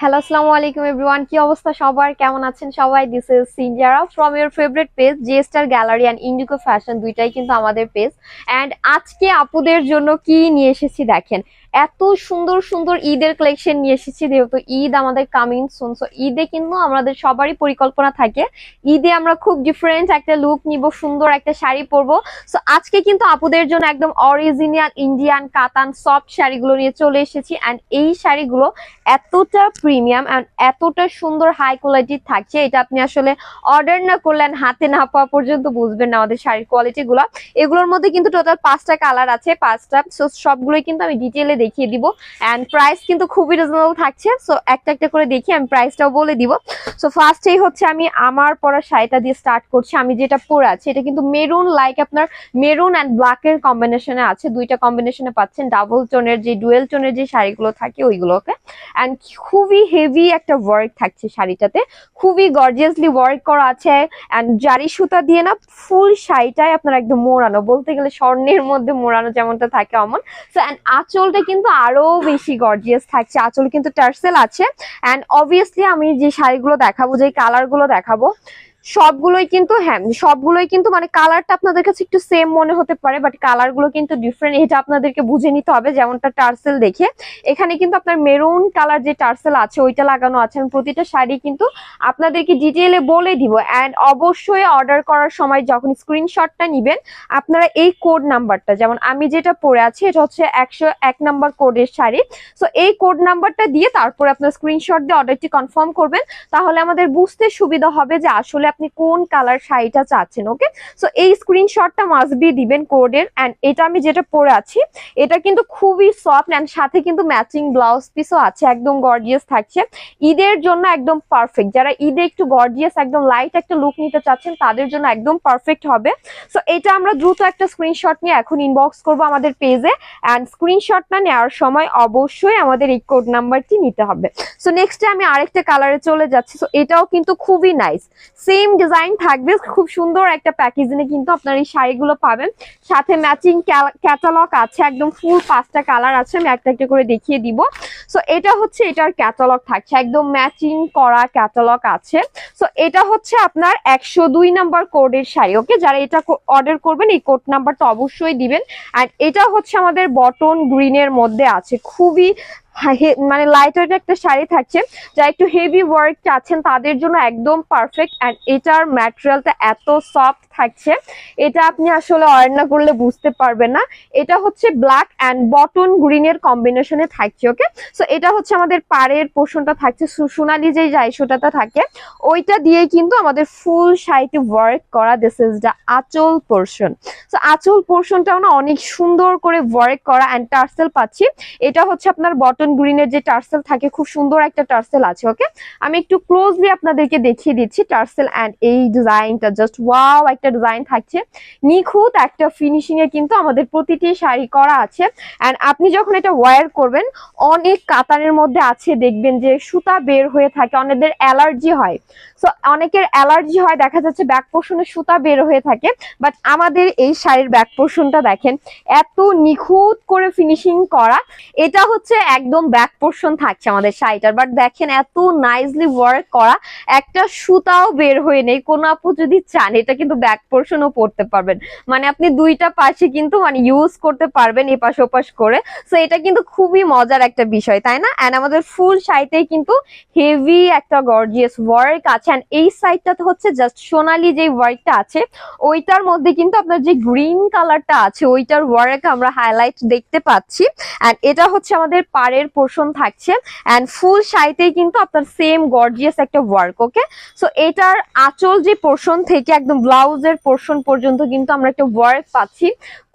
Hello আসসালামু আলাইকুম everyone কি অবস্থা সবার? কেমন আছেন সবাই? This is Sinjara from your favourite page G star gallery and Indico fashion দুইটাই কিন্তু আমাদের পেজ অ্যান্ড আজকে আপুদের জন্য কি নিয়ে এসেছি দেখেন। এত সুন্দর সুন্দর ঈদের কালেকশন নিয়ে এসেছি, যেহেতু ঈদ আমাদের কামিং সুন সো ঈদে কিন্তু আমাদের সবারই পরিকল্পনা থাকে। ঈদে আমরা খুব ডিফারেন্ট একটা লুক নিব, সুন্দর একটা শাড়ি পরবো। সো আজকে কিন্তু আপুদের জন্য একদম অরিজিনাল ইন্ডিয়ান কাতান সফট শাড়িগুলো নিয়ে চলে এসেছি। অ্যান্ড এই শাড়িগুলো এতটা প্রিমিয়াম অ্যান্ড এতটা সুন্দর হাই কোয়ালিটির থাকছে, এটা আপনি আসলে অর্ডার না করলেন হাতে না পাওয়া পর্যন্ত বুঝবেন না আমাদের শাড়ির কোয়ালিটি গুলো। এগুলোর মধ্যে কিন্তু টোটাল পাঁচটা কালার আছে, পাঁচটা সো সবগুলোই কিন্তু আমি ডিটেলে দেখিয়ে দিব। অ্যান্ড প্রাইস কিন্তু খুবই রিজনেবল থাকছে। সো একটা একটা করে দেখি, আমি প্রাইসটাও বলে দিব। সো ফার্স্টেই হচ্ছে আমি আমার পরা শাড়িটা দিয়ে স্টার্ট করছি। আমি যেটা পরে আছি, এটা কিন্তু মেরুন লাইক আপনার মেরুন অ্যান্ড ব্ল্যাকের কম্বিনেশনে আছে। দুইটা কম্বিনেশনে পাচ্ছেন। ডাবল টোনের যে ডুয়েল টোনের যে শাড়িগুলো থাকে ওইগুলোকে। অ্যান্ড খুবই হেভি একটা ওয়ার্ক থাকছে শাড়িটাতে। খুবই গর্জিয়াসলি ওয়ার্ক করা আছে। অ্যান্ড জারি সুতা দিয়ে না ফুল শাড়িটাই আপনার একদম মোড়ানো। বলতে গেলে স্বর্ণের মধ্যে মোড়ানো যেমনটা থাকে অমন। সো অ্যান্ড আঁচলটা কিন্তু আরও বেশি গর্জিয়াস থাকছে। আঁচল কিন্তু টার্সেল আছে। অ্যান্ড অবভিয়াসলি আমি যে শাড়িগুলো দেখাবো যে কালারগুলো দেখাবো। সবগুলোই কিন্তু হ্যাঁ সবগুলোই কিন্তু মানে কালারটা আপনাদের কাছে একটু সেম মনে হতে পারে বাট কালারগুলো কিন্তু ডিফারেন্ট এটা আপনাদেরকে বুঝে নিতে হবে যেমনটা টার্সেল দেখে। এখানে কিন্তু আপনার মেরুন কালার যে টার্সেল আছে, ওইটা লাগানো আছে, আমি প্রতিটা শাড়ি কিন্তু আপনাদেরকে ডিটেইলে বলে দিব। অ্যান্ড অবশ্যই অর্ডার করার সময় যখন স্ক্রিনশটটা নিবেন, আপনারা এই কোড নাম্বারটা যেমন আমি যেটা পরে আছি, এটা হচ্ছে একশো এক নাম্বার কোডের শাড়ি। সো এই কোড নাম্বারটা দিয়ে তারপরে আপনার স্ক্রিনশট দিয়ে অর্ডারটি কনফার্ম করবেন। তাহলে আমাদের বুঝতে সুবিধা হবে যে আসলে আপনি কোন কালার শাড়িটা চাচ্ছেন ওকে সো এই স্ক্রিনশটটা মাস্ট বি দিবেন কোডের অ্যান্ড এটা আমি যেটা পরে আছি, এটা কিন্তু খুবই সফট অ্যান্ড সাথে কিন্তু ম্যাচিং ব্লাউজ পিসও আছে, একদম গর্জিয়াস থাকছে। ঈদের জন্য একদম পারফেক্ট যারা ঈদে একটু গর্জিয়াস একদম লাইট একটা লুক নিতে চাচ্ছেন, তাদের জন্য একদম পারফেক্ট হবে। সো এটা আমরা দ্রুত একটা স্ক্রিনশট নিয়ে এখন ইনবক্স করব আমাদের পেজে অ্যান্ড স্ক্রিনশটটা নেওয়ার সময় অবশ্যই আমাদের এই কোড নাম্বারটি নিতে হবে। সো নেক্সটে আমি আরেকটা কালারে চলে যাচ্ছি। সো এটাও কিন্তু খুবই নাইস সেম ডিজাইন থাকবে। খুব সুন্দর একটা প্যাকেজিং এ কিন্তু আপনার এই শাড়িগুলো পাবেন। সাথে ম্যাচিং ক্যাটালগ আছে, একদম ফুল পাঁচটা কালার আছে, আমি একটা একটা করে দেখিয়ে দিব। সো এটা হচ্ছে এটার ক্যাটালগ থাকছে, একদম ম্যাচিং করা ক্যাটালগ আছে। সো এটা হচ্ছে আপনার একশো দুই নাম্বার কোডের শাড়ি, ওকে? যারা এটা অর্ডার করবেন, এই কোড নাম্বারটা অবশ্যই দিবেন। আর এটা হচ্ছে আমাদের বটন গ্রিনের মধ্যে আছে। খুবই মানে লাইট ওয়েট একটা শাড়ি থাকছে, যা একটু হেভি ওয়ার্ক চাচ্ছেন, তাদের জন্য একদম পারফেক্ট অ্যান্ড এটার ম্যাটেরিয়ালটা এত সফট থাকছে, এটা আপনি আসলে অয়েল না করলে বুঝতে পারবেন না। এটা হচ্ছে ব্ল্যাক অ্যান্ড বটন গ্রিনের কম্বিনেশনে থাকছে ওকে সো এটা হচ্ছে আমাদের পাড়ের পোর্শনটা থাকছে সোনালি যে জায়সোটাটা থাকে, ওইটা দিয়ে কিন্তু আমাদের ফুল শাড়িতে ওয়ার্ক করা this is the aanchal portion so aanchal পোর্শনটাও না অনেক সুন্দর করে ওয়ার্ক করা অ্যান্ড টার্সেল পাচ্ছি। এটা হচ্ছে আপনার বটন গ্রিনের যে টার্সেল থাকে, খুব সুন্দর একটা টার্সেল আছে, ওকে? আমি একটু ক্লোজলি আপনাদেরকে দেখিয়ে দিচ্ছি টার্সেল অ্যান্ড এই ডিজাইনটা। জাস্ট ওয়াও একটা ডিজাইন থাকছে। নিখুঁত একটা ফিনিশিং এ কিন্তু আমাদের প্রতিটি শাড়ি করা আছে। অ্যান্ড আপনি যখন এটা ওয়্যার করবেন, অনেক কাতানের মধ্যে আছে, দেখবেন যে সুতা বের হয়ে থাকে, অনেকদের অ্যালার্জি হয়। সো অনেকের অ্যালার্জি হয়, দেখা যাচ্ছে ব্যাক পোর্শনে সুতা বের হয়ে থাকে। বাট আমাদের এই শাড়ির ব্যাক পোর্শনটা দেখেন, এত নিখুঁত করে ফিনিশিং করা। এটা হচ্ছে একদম ব্যাক পোর্শন থাকছে আমাদের শাড়িটার। বাট দেখেন এত নাইসলি ওয়ার্ক করা, একটা সুতাও বের হয়ে নেই। কোন আপু যদি চান, এটা কিন্তু ব্যাক পোর্শনও পড়তে পারবেন। মানে আপনি দুইটা পাশে কিন্তু মানে ইউজ করতে পারবেন এপাশ ওপাশ করে। সো এটা কিন্তু খুবই মজার একটা বিষয়, তাই না? অ্যান্ড আমাদের ফুল শাড়িতেই কিন্তু হেভি একটা গর্জিয়াস ওয়ার্ক আছে। অ্যান্ড এই সাইডটাতে হচ্ছে জাস্ট সোনালি যে ওয়ার্কটা আছে, ওইটার মধ্যে কিন্তু আপনার যে গ্রিন কালারটা আছে, ওইটার ওয়ার্ক আমরা হাইলাইট দেখতে পাচ্ছি। অ্যান্ড এটা হচ্ছে আমাদের পাড়ের পোর্শন থাকছে অ্যান্ড ফুল শাড়িতেই কিন্তু আপনার সেম গর্জিয়াস একটা ওয়ার্ক ওকে সো এটার আঁচল যে পোর্শন থেকে একদম ব্লাউজের পোর্শন পর্যন্ত কিন্তু আমরা একটা ওয়ার্ক পাচ্ছি।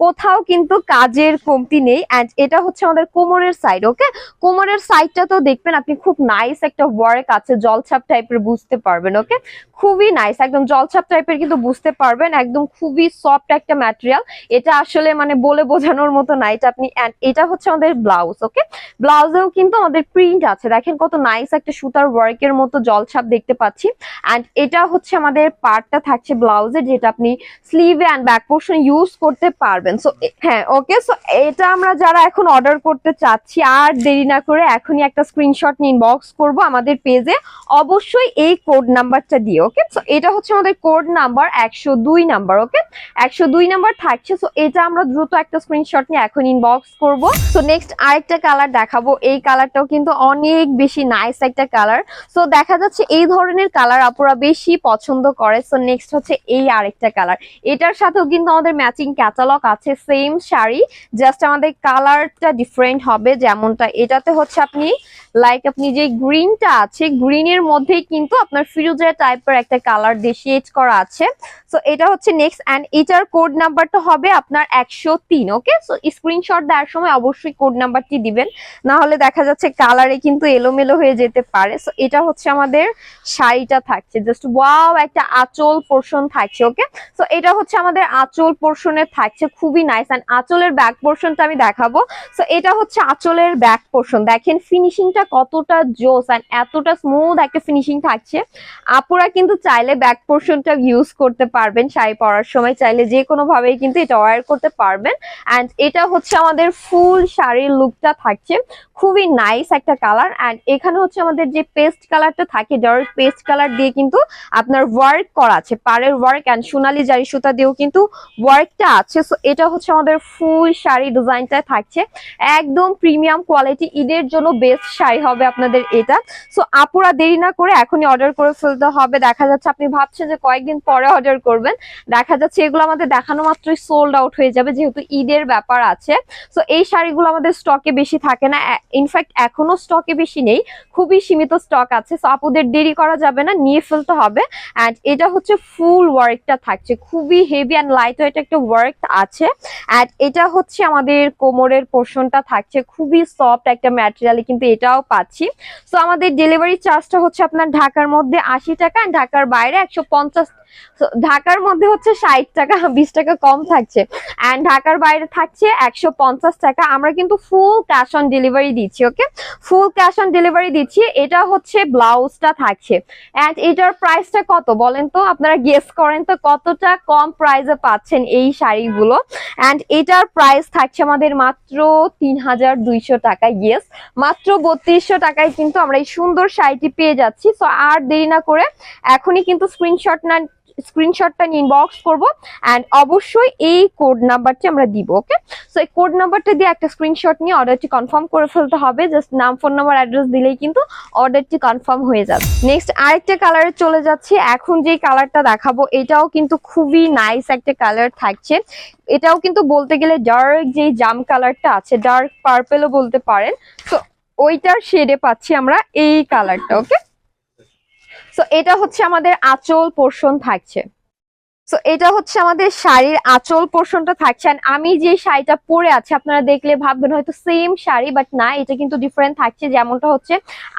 কোথাও কিন্তু কাজের কমতি নেই অ্যান্ড এটা হচ্ছে আমাদের কোমরের সাইড ওকে কোমরের সাইডটা তো দেখবেন আপনি খুব নাইস একটা ওয়ার্ক আছে, জলছাপ টাইপের বুঝতে পারবেন ওকে খুবই নাইস একদম জলছাপ টাইপের কিন্তু বুঝতে পারবেন, একদম খুবই সফট একটা ম্যাটেরিয়াল এটা আসলে মানে বলে বোঝানোর মতো না, এটা আপনি এটা হচ্ছে আমাদের ব্লাউজ ওকে ব্লাউজ ব্লাউজেও কিন্তু আমাদের প্রিন্ট আছে। দেখেন কত নাইস একটা সুতার ওয়ার্কের মতো জলছাপ দেখতে পাচ্ছি। অ্যান্ড এটা হচ্ছে আমাদের পার্টটা থাকছে ব্লাউজের, যেটা আপনি স্লিভে অ্যান্ড ব্যাক পোর্শন ইউজ করতে পারবেন। সো হ্যাঁ ওকে সো এটা আমরা যারা এখন অর্ডার করতে চাচ্ছি, আর দেরি না করে এখনই একটা স্ক্রিনশট নিয়ে ইনবক্স করব আমাদের পেজে অবশ্যই এই কোড নাম্বারটা দিয়ে ওকে সো এটা হচ্ছে আমাদের কোড নাম্বার একশো দুই নাম্বার ওকে একশো দুই নাম্বার থাকছে। সো এটা আমরা দ্রুত একটা স্ক্রিনশট নিয়ে এখন ইনবক্স করব। সো নেক্সট আরেকটা কালার দেখাবো। এই কালারটাও কিন্তু অনেক বেশি নাইস একটা কালার সো দেখা যাচ্ছে এই ধরনের কালার আপুরা বেশি পছন্দ করে। সো নেক্সট হচ্ছে এই আরেকটা কালার এটার সাথেও কিন্তু আমাদের ম্যাচিং ক্যাটালগ আছে সেম শাড়ি জাস্ট আমাদের কালারটা ডিফারেন্ট হবে যেমনটা। এটাতে হচ্ছে আপনি লাইক আপনি যে গ্রিনটা আছে গ্রিনের মধ্যেই কিন্তু আপনার ফিরোজা টাইপের একটা কালার দিয়ে শেড করা আছে। সো এটা হচ্ছে নেক্সট অ্যান্ড এটার কোড নাম্বারটা হবে আপনার একশো তিন ওকে সো স্ক্রিনশট দেওয়ার সময় অবশ্যই কোড নাম্বারটি দিবেন। না হলে দেখা যাচ্ছে কালারে কিন্তু এলোমেলো হয়ে যেতে পারে। এটা হচ্ছে আমাদের শাড়িটা থাকছে। জাস্ট ওয়াও একটা আঁচল পোর্শন থাকছে ওকে সো এটা হচ্ছে আমাদের আঁচল পোর্শনের থাকছে। খুবই নাইস অ্যান্ড আঁচলের ব্যাক পোর্শনটা আমি দেখাবো। সো এটা হচ্ছে আঁচলের ব্যাক পোর্শন দেখেন ফিনিশিংটা কতটা জোস অ্যান্ড এতটা স্মুথ একটা ফিনিশিং থাকছে। আপুরা কিন্তু চাইলে ব্যাক পোর্শনটা ইউজ করতে পারবেন শাড়ি পরার সময়। চাইলে যে কোনো ভাবেই কিন্তু এটা ওয়ার করতে পারবেন। অ্যান্ড এটা হচ্ছে আমাদের ফুল শাড়ির লুকটা থাকছে। খুবই নাইস একটা কালার অ্যান্ড এখানে হচ্ছে আমাদের যে পেস্ট কালারটা থাকে ডার্ক পেস্ট কালার দিয়ে কিন্তু আপনার ওয়ার্ক করা আছে, পাড়ের ওয়ার্ক অ্যান্ড সোনালি জারি সুতা দিয়েও কিন্তু ওয়ার্কটা আছে। সো এটা হচ্ছে আমাদের ফুল শাড়ি ডিজাইনটা থাকছে। একদম প্রিমিয়াম কোয়ালিটি ঈদের জন্য বেস্ট শাড়ি হবে আপনাদের এটা। সো আপুরা দেরি না করে এখনই অর্ডার করে ফেলতে হবে। দেখা যাচ্ছে আপনি ভাবছেন যে কয়েকদিন পরে অর্ডার করবেন। দেখা যাচ্ছে এগুলো আমাদের দেখানো মাত্রই সোল্ড আউট হয়ে যাবে, যেহেতু ঈদের ব্যাপার আছে। সো এই শাড়িগুলো আমাদের স্টকে বেশি থাকে না। ইনফ্যাক্ট এখনও স্টকে বেশি নেই, খুবই সীমিত স্টক আছে সো আপুদের দেরি করা যাবে না, নিয়ে ফেলতে হবে। অ্যান্ড এটা হচ্ছে ফুল ওয়ার্কটা থাকছে, খুবই হেভি অ্যান্ড লাইট ওয়েট একটা ওয়ার্ক আছে। অ্যান্ড এটা হচ্ছে আমাদের কোমরের পোর্শনটা থাকছে, খুবই সফট একটা ম্যাটেরিয়ালে কিন্তু এটাও পাচ্ছি। সো আমাদের ডেলিভারি চার্জটা হচ্ছে আপনার ঢাকার মধ্যে আশি টাকা and ঢাকার বাইরে একশো পঞ্চাশ ঢাকার মধ্যে হচ্ছে ষাট টাকা, বিশ টাকা কম থাকছে। অ্যান্ড ঢাকার বাইরে থাকছে একশো পঞ্চাশ টাকা, আমরা কিন্তু ফুল ক্যাশ অন ডেলিভারি দিচ্ছি okay full cash on delivery দিচ্ছি, এটা হচ্ছে ব্লাউজটা থাকছে। অ্যান্ড এটার প্রাইসটা কত বলেন তো? আপনারা গেস করেন তো কতটা কম প্রাইসে পাচ্ছেন এই শাড়িগুলো? অ্যান্ড এটার প্রাইস থাকছে আমাদের মাত্র তিন হাজার দুইশো টাকা ইয়েস মাত্র বত্রিশশো টাকায় কিন্তু আমরা এই সুন্দর শাড়িটি পেয়ে যাচ্ছি। সো আর দেরি না করে এখনই কিন্তু স্ক্রিনশট না স্ক্রিনশটটা নিয়ে ইনবক্স করব অ্যান্ড অবশ্যই এই কোড নাম্বারটি আমরা দিব ওকে সো এই কোড নাম্বারটা দিয়ে একটা স্ক্রিনশট নিয়ে অর্ডারটি কনফার্ম করে ফেলতে হবে জাস্ট নাম ফোন নাম্বার অ্যাড্রেস দিলেই কিন্তু অর্ডারটি কনফার্ম হয়ে যাবে। নেক্সট আরেকটা কালারে চলে যাচ্ছি, এখন যে কালারটা দেখাবো, এটাও কিন্তু খুবই নাইস একটা কালার থাকছে। এটাও কিন্তু বলতে গেলে ডার্ক যে জাম কালারটা আছে ডার্ক পার্পেলও বলতে পারেন। তো ওইটার শেডে পাচ্ছি আমরা এই কালারটা ওকে সো এটা হচ্ছে আমাদের আচল পোর্শন থাকছে। সো এটা হচ্ছে আমাদের শাড়ির আঁচল পোর্শনটা থাকছে আমি যে শাড়িটা পরে আছে, আপনারা দেখলে ভাববেন হয়তো সেম শাড়ি বাট না, এটা কিন্তু ডিফারেন্ট থাকছে। যেমনটা হচ্ছে,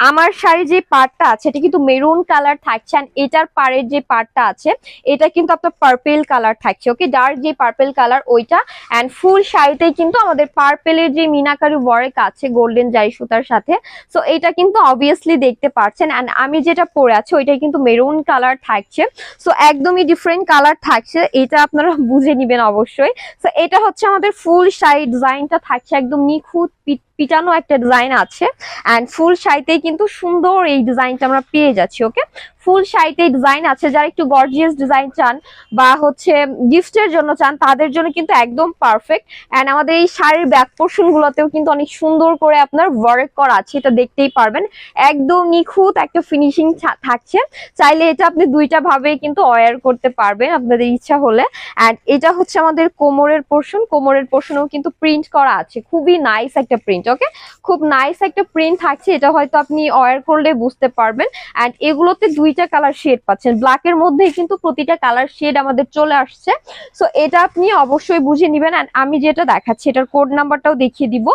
আমার শাড়ি যে পার্টটা আছে, এটা কিন্তু মেরুন কালার থাকছে এটার পাড়ের যে পার্টটা আছে, এটা কিন্তু আপনার পার্পেল কালার থাকছে ওকে ডার্ক যে পার্পেল কালার ওইটা অ্যান্ড ফুল শাড়িতেই কিন্তু আমাদের পার্পেলের যে মিনাকারি ওয়ার্ক আছে গোল্ডেন জাই সুতার সাথে সো এটা কিন্তু অবভিয়াসলি দেখতে পাচ্ছেন অ্যান্ড আমি যেটা পরে আছি, ওইটাই কিন্তু মেরুন কালার থাকছে। সো একদমই ডিফারেন্ট কালার থাকছে, এটা আপনারা বুঝে নিবেন অবশ্যই। তো এটা হচ্ছে আমাদের ফুল শাড়ি ডিজাইনটা থাকছে একদম নিখুঁত পি- পিটানো একটা ডিজাইন আছে অ্যান্ড ফুল শাড়িতেই কিন্তু সুন্দর এই ডিজাইনটা আমরা পেয়ে যাচ্ছি ওকে ফুল শাড়িতে ডিজাইন আছে, যারা একটু গর্জিয়াস ডিজাইন চান বা হচ্ছে গিফটের জন্য চান, তাদের জন্য কিন্তু একদম পারফেক্ট অ্যান্ড আমাদের এই শাড়ির ব্যাক পোর্শন গুলোতেও কিন্তু অনেক সুন্দর করে আপনার ওয়ার্ক করা আছে, এটা দেখতেই পারবেন। একদম নিখুঁত একটা ফিনিশিং থাকছে, চাইলে এটা আপনি দুইটা ভাবে কিন্তু ওয়্যার করতে পারবেন আপনাদের ইচ্ছা হলে অ্যান্ড এটা হচ্ছে আমাদের কোমরের পোর্শন কোমরের পোর্শনেও কিন্তু প্রিন্ট করা আছে, খুবই নাইস একটা প্রিন্ট ওকে? খুব নাইস একটা প্রিন্ট থাকছে, এটা হয়তো আপনি ওয়্যার করলে বুঝতে পারবেন। অ্যান্ড এগুলোতে দুইটা কালার শেড পাচ্ছেন। ব্ল্যাকের মধ্যেই কিন্তু প্রতিটা কালার শেড আমাদের চলে আসছে। সো এটা আপনি অবশ্যই বুঝে নেবেন। অ্যান্ড আমি যেটা দেখাচ্ছি, এটার কোড নাম্বারটাও দেখিয়ে দিব।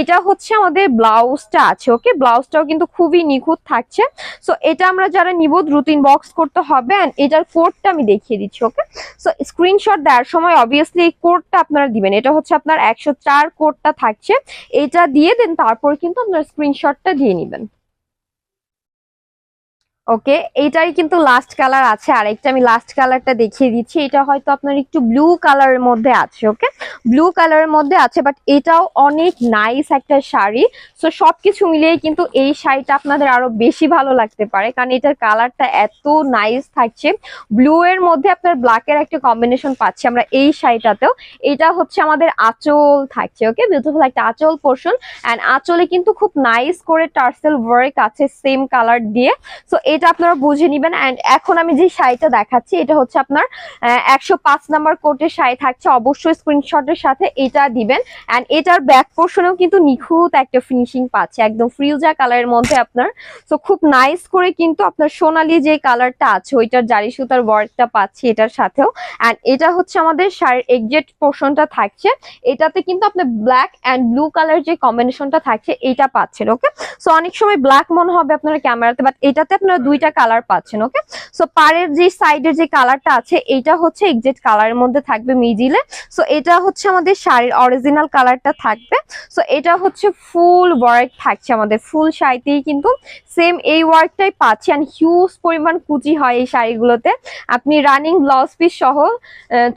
এটা হচ্ছে আমাদের ব্লাউজটা আছে, ওকে? ব্লাউজটাও কিন্তু খুবই নিখুঁত থাকছে। সো এটা আমরা যারা নিব, দ্রুত ইনবক্স করতে হবে। অ্যান্ড এটার কোডটা আমি দেখিয়ে দিচ্ছি, ওকে? সো স্ক্রিনশট দেওয়ার সময় অবভিয়াসলি এই কোডটা আপনারা দিবেন। এটা হচ্ছে আপনার একশো চার কোডটা থাকছে। এটা দিয়ে দেন তারপর কিন্তু আপনার স্ক্রিনশটটা দিয়ে নেবেন। ওকে এইটাই কিন্তু লাস্ট কালার আছে। আরেকটা আমি লাস্ট কালারটা দেখিয়ে দিচ্ছি। এটা হয়তো আপনার একটু ব্লু কালারের মধ্যে আছে, ওকে? ব্লু কালারের মধ্যে আছে বাট এটাও অনেক নাইস একটা শাড়ি। সো সবকিছু মিলিয়ে কিন্তু এই শাড়িটা আপনাদের আরও বেশি ভালো লাগতে পারে, কারণ এটার কালারটা এত নাইস থাকছে। ব্লু এর মধ্যে আপনার ব্ল্যাক এর একটা কম্বিনেশন পাচ্ছি আমরা এই শাড়িটাতেও। এটা হচ্ছে আমাদের আঁচল থাকছে, ওকে? বিউটিফুল একটা আঁচল পোর্শন অ্যান্ড আঁচলে কিন্তু খুব নাইস করে টার্সেল ওয়ার্ক আছে সেম কালার দিয়ে। সো এটা আপনারা বুঝে নিবেন। অ্যান্ড এখন আমি যে শাড়িটা দেখাচ্ছি, এটা হচ্ছে আপনার একশো পাঁচ নাম্বার কোটের শাড়ি থাকছে। অবশ্যই স্ক্রিনশটের সাথে এটা দিবেন। অ্যান্ড এটার ব্যাক পোর্শনেও কিন্তু নিখুঁত একটা ফিনিশিং পাচ্ছে। একদম ফ্রিউজা কালারের মধ্যে আপনার। সো খুব নাইস করে কিন্তু আপনার সোনালি যে কালারটা আছে, ওইটার জারি সুতার ওয়ার্কটা পাচ্ছি এটার সাথেও। অ্যান্ড এটা হচ্ছে আমাদের শাড়ির এক্সেক্ট পোর্শনটা থাকছে। এটাতে কিন্তু আপনার ব্ল্যাক অ্যান্ড ব্লু কালার যে কম্বিনেশনটা থাকছে, এটা পাচ্ছেন ওকে সো অনেক সময় ব্ল্যাক মনে হবে আপনার ক্যামেরাতে বাট এটাতে আপনারা দুইটা কালার পাচ্ছেন ওকে সো পাড়ের যে সাইডের যে কালারটা আছে, এইটা হচ্ছে এক্সেক্ট কালারের মধ্যে থাকবে মিডিলে। সো এটা হচ্ছে আমাদের শাড়ির অরিজিনাল কালারটা থাকবে। সো এটা হচ্ছে ফুল ওয়ার্ক থাকছে আমাদের ফুল শাড়িতেই কিন্তু সেম এই ওয়ার্কটাই পাচ্ছি। অ্যান্ড হিউজ পরিমাণ কুচি হয় এই শাড়িগুলোতে। আপনি রানিং ব্লাউজ পিস সহ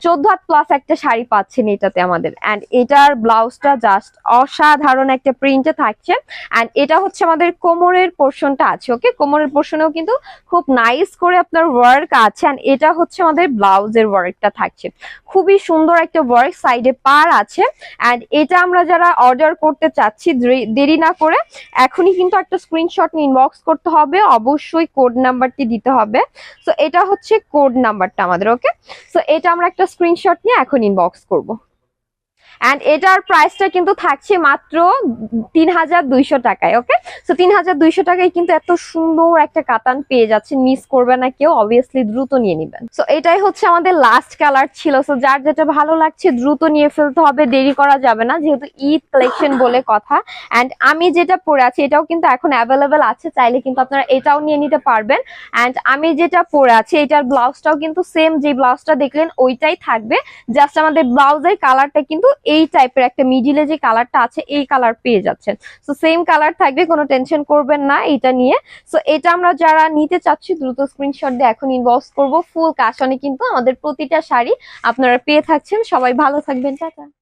চোদ্দ হাত প্লাস একটা শাড়ি পাচ্ছেন এটাতে আমাদের। অ্যান্ড এটার ব্লাউজটা জাস্ট অসাধারণ একটা প্রিন্টে থাকছে। অ্যান্ড এটা হচ্ছে আমাদের কোমরের পোর্শনটা আছে ওকে কোমরের পোর্শনেও কিন্তু খুব নাইস করে আপনার ওয়ার্ক আছে অ্যান্ড এটা হচ্ছে আমাদের ব্লাউজের ওয়ার্কটা থাকছে। খুবই সুন্দর একটা ওয়ার্ক সাইডে পার আছে অ্যান্ড এটা আমরা যারা অর্ডার করতে চাচ্ছি দেরি- দেরি না করে এখনই কিন্তু একটা স্ক্রিনশট ইনবক্স করতে হবে, অবশ্যই কোড নাম্বারটি দিতে হবে। সো এটা হচ্ছে কোড নাম্বারটা আমাদের ওকে সো এটা আমরা একটা স্ক্রিনশট নিয়ে এখন ইনবক্স করব। অ্যান্ড এটার প্রাইসটা কিন্তু থাকছে মাত্র তিন হাজার দুইশো টাকায় ওকে সো তিন হাজার দুইশো টাকায় কিন্তু এত সুন্দর একটা কাতান পেয়ে যাচ্ছেন। মিস করবে না কেউ অবভিয়াসলি দ্রুত নিয়ে নেবেন। সো এটাই হচ্ছে আমাদের লাস্ট কালার ছিল। সো যার যেটা ভালো লাগছে, দ্রুত নিয়ে ফেলতে হবে, দেরি করা যাবে না, যেহেতু ঈদ কালেকশন বলে কথা। অ্যান্ড আমি যেটা পরে আছি, এটাও কিন্তু এখন অ্যাভেলেবেল আছে, চাইলে কিন্তু আপনারা এটাও নিয়ে নিতে পারবেন। অ্যান্ড আমি যেটা পরে আছি, এটার ব্লাউজটাও কিন্তু সেম যে ব্লাউজটা দেখলেন, ওইটাই থাকবে। জাস্ট আমাদের ব্লাউজের কালারটা কিন্তু এই টাইপের একটা মিডিলে যে কালারটা আছে, এই কালার পেয়ে যাচ্ছেন। সো সেম কালার থাকবে, কোনো টেনশন করবেন না এটা নিয়ে। সো এটা আমরা যারা নিতে চাচ্ছি, দ্রুত স্ক্রিনশট দিয়ে এখন ইনবক্স করব। ফুল কাশনে কিন্তু আমাদের প্রতিটা শাড়ি আপনারা পেয়ে থাকছেন। সবাই ভালো থাকবেন, টাটা।